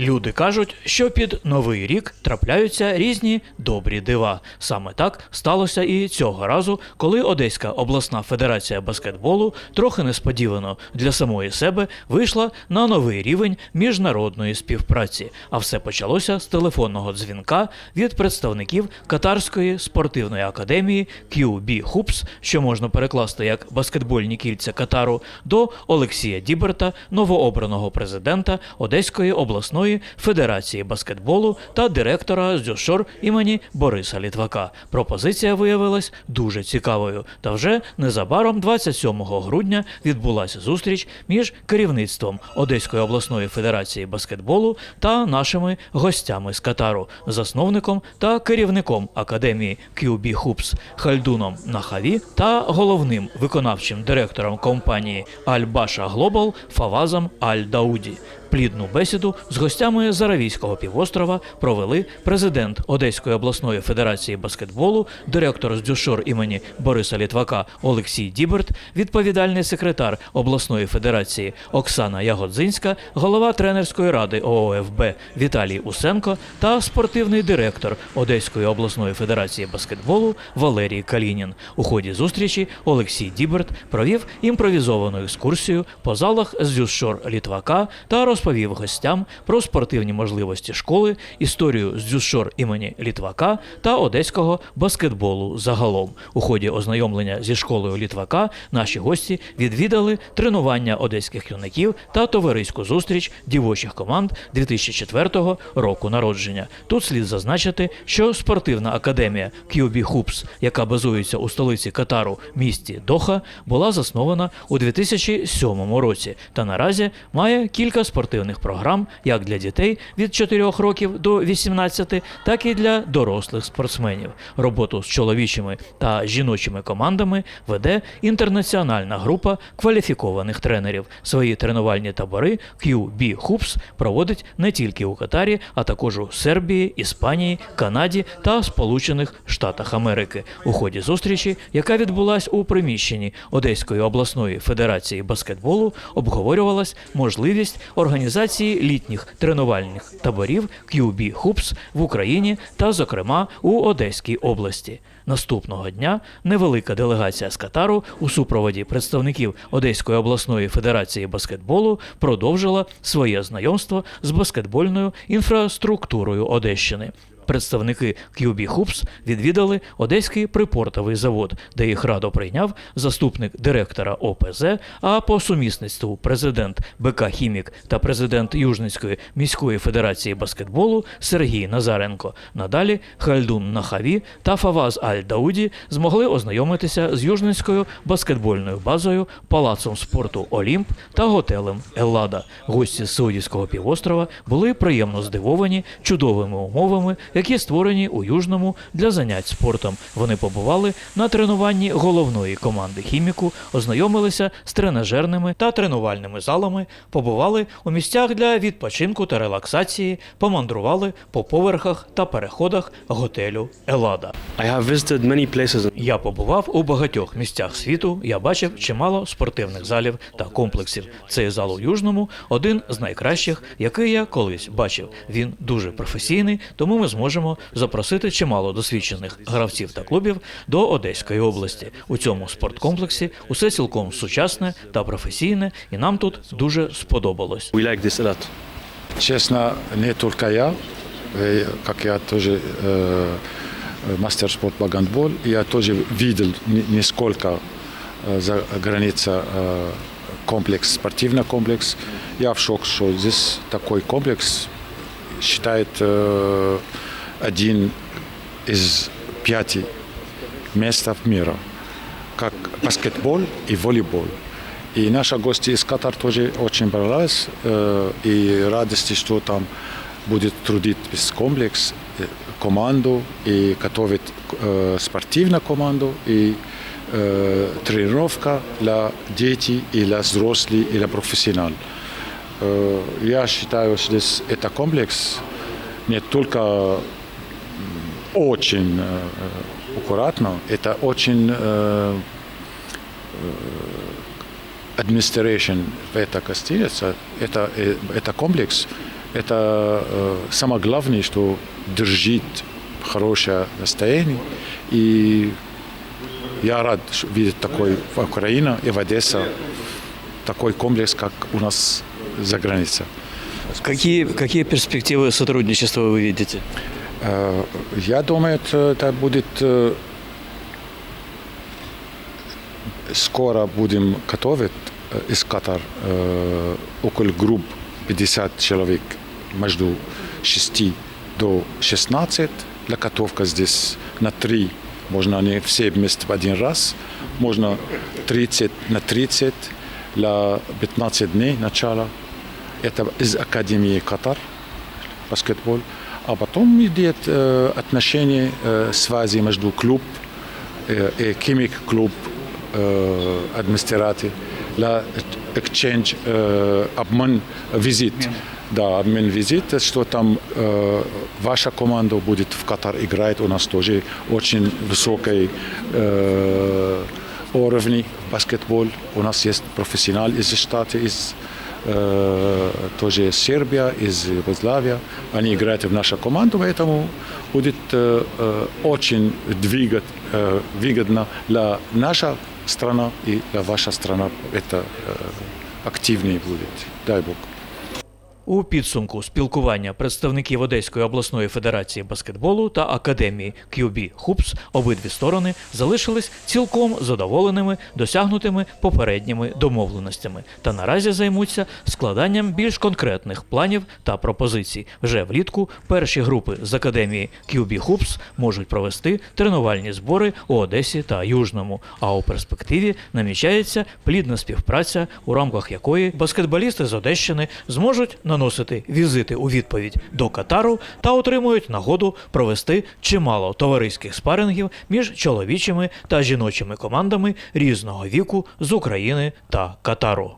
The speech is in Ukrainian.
Люди кажуть, що під новий рік трапляються різні добрі дива. Саме так сталося і цього разу, коли Одеська обласна федерація баскетболу трохи несподівано для самої себе вийшла на новий рівень міжнародної співпраці. А все почалося з телефонного дзвінка від представників Катарської спортивної академії QB Hoops, що можна перекласти як баскетбольні кільця Катару, до Олексія Діберта, новообраного президента Одеської обласної федерації баскетболу та директора з Дюшор імені Бориса Літвака. Пропозиція виявилась дуже цікавою. Та вже незабаром, 27 грудня, відбулася зустріч між керівництвом Одеської обласної федерації баскетболу та нашими гостями з Катару, засновником та керівником академії QB Hoops Хальдуном Нахаві та головним виконавчим директором компанії Аль-Баша Глобал Фавазом Аль-Дауді. Плідну бесіду з гостями з Аравійського півострова провели президент Одеської обласної федерації баскетболу, директор з дюшор імені Бориса Літвака Олексій Діберт, відповідальний секретар обласної федерації Оксана Ягодзинська, голова тренерської ради ООФБ Віталій Усенко та спортивний директор Одеської обласної федерації баскетболу Валерій Калінін. У ході зустрічі Олексій Діберт провів імпровізовану екскурсію по залах з дюшор Літвака та розповів гостям про спортивні можливості школи, історію з дюшор імені Літвака та одеського баскетболу загалом. У ході ознайомлення зі школою Літвака наші гості відвідали тренування одеських юнаків та товариську зустріч дівочих команд 2004 року народження. Тут слід зазначити, що спортивна академія QB Hoops, яка базується у столиці Катару, місті Доха, була заснована у 2007 році та наразі має кілька спортивних програм як для дітей від 4 років до 18, так і для дорослих спортсменів. Роботу з чоловічими та жіночими командами веде інтернаціональна група кваліфікованих тренерів. Свої тренувальні табори QB Hoops проводить не тільки у Катарі, а також у Сербії, Іспанії, Канаді та Сполучених Штатах Америки. У ході зустрічі, яка відбулась у приміщенні Одеської обласної федерації баскетболу, обговорювалась можливість організації літніх тренувальних таборів QB Hoops в Україні та, зокрема, у Одеській області. Наступного дня невелика делегація з Катару у супроводі представників Одеської обласної федерації баскетболу продовжила своє знайомство з баскетбольною інфраструктурою Одещини. Представники QB Hoops відвідали Одеський припортовий завод, де їх радо прийняв заступник директора ОПЗ, а по сумісництву президент БК Хімік та президент Южницької міської федерації баскетболу Сергій Назаренко. Надалі Хальдун Нахаві та Фаваз Аль Дауді змогли ознайомитися з Южницькою баскетбольною базою, палацом спорту Олімп та готелем Еллада. Гості з Саудівського півострова були приємно здивовані чудовими умовами, які створені у Южному для занять спортом. Вони побували на тренуванні головної команди хіміку, ознайомилися з тренажерними та тренувальними залами, побували у місцях для відпочинку та релаксації, помандрували по поверхах та переходах готелю Елада. Я побував у багатьох місцях світу. Я бачив чимало спортивних залів та комплексів. Цей зал у Южному один з найкращих, який я колись бачив. Він дуже професійний, тому ми зможемо запросити чимало досвідчених гравців та клубів до Одеської області. У цьому спорткомплексі усе цілком сучасне та професійне, і нам тут дуже сподобалось. We like this a lot. Честно, не только я, э, как я тоже э, мастер спорта по гандбол, я тоже видел не- несколько э, за граница э, комплекс, спортивный комплекс. Я в шок, что здесь такой комплекс считает э, один из пяти мест мира, как баскетбол и волейбол. И наши гости из Катар тоже очень понравились. э, И радости, что там будет трудить весь комплекс, э, команду и готовит э, спортивную команду и э, тренировка для детей и для взрослых и для профессионалов. Э, Я считаю, что здесь это комплекс не только м, очень э, аккуратно, это очень э, administration в эта гостиница, это, э, это комплекс Это э, самое главное, что держит хорошее настроение. И я рад что видеть такой в Украине и в Одессе такой комплекс, как у нас за границей. Какие, какие перспективы сотрудничества вы видите? Э, Я думаю, это это будет э, скоро будем готовить э, из Катар э, около групп 50 человек между 6 до 16 для готовка здесь на 3 можно не все вместе в один раз можно 30 на 30 для 15 дней начала это из Академии Катар баскетбол, а потом идет э, отношения, э, связи между клуб э, и химик клуб э, администрации для exchange, э, обмен визит. Да, обмен визит, что там э, ваша команда будет в Катар играть, у нас тоже очень высокий э, уровень баскетбол. У нас есть профессионал из штата, из э, тоже Сербия, из Югославии. Они играют в нашу команду, поэтому будет э, э, очень двигать, э, выгодно для наша страна и для ваша страна. Это э, активнее будет. Дай Бог. У підсумку спілкування представників Одеської обласної федерації баскетболу та академії QB Hoops обидві сторони залишились цілком задоволеними досягнутими попередніми домовленостями та наразі займуться складанням більш конкретних планів та пропозицій. Вже влітку перші групи з академії QB Hoops можуть провести тренувальні збори у Одесі та Южному. А у перспективі намічається плідна співпраця, у рамках якої баскетболісти з Одещини зможуть наносити візити у відповідь до Катару та отримують нагоду провести чимало товариських спарингів між чоловічими та жіночими командами різного віку з України та Катару.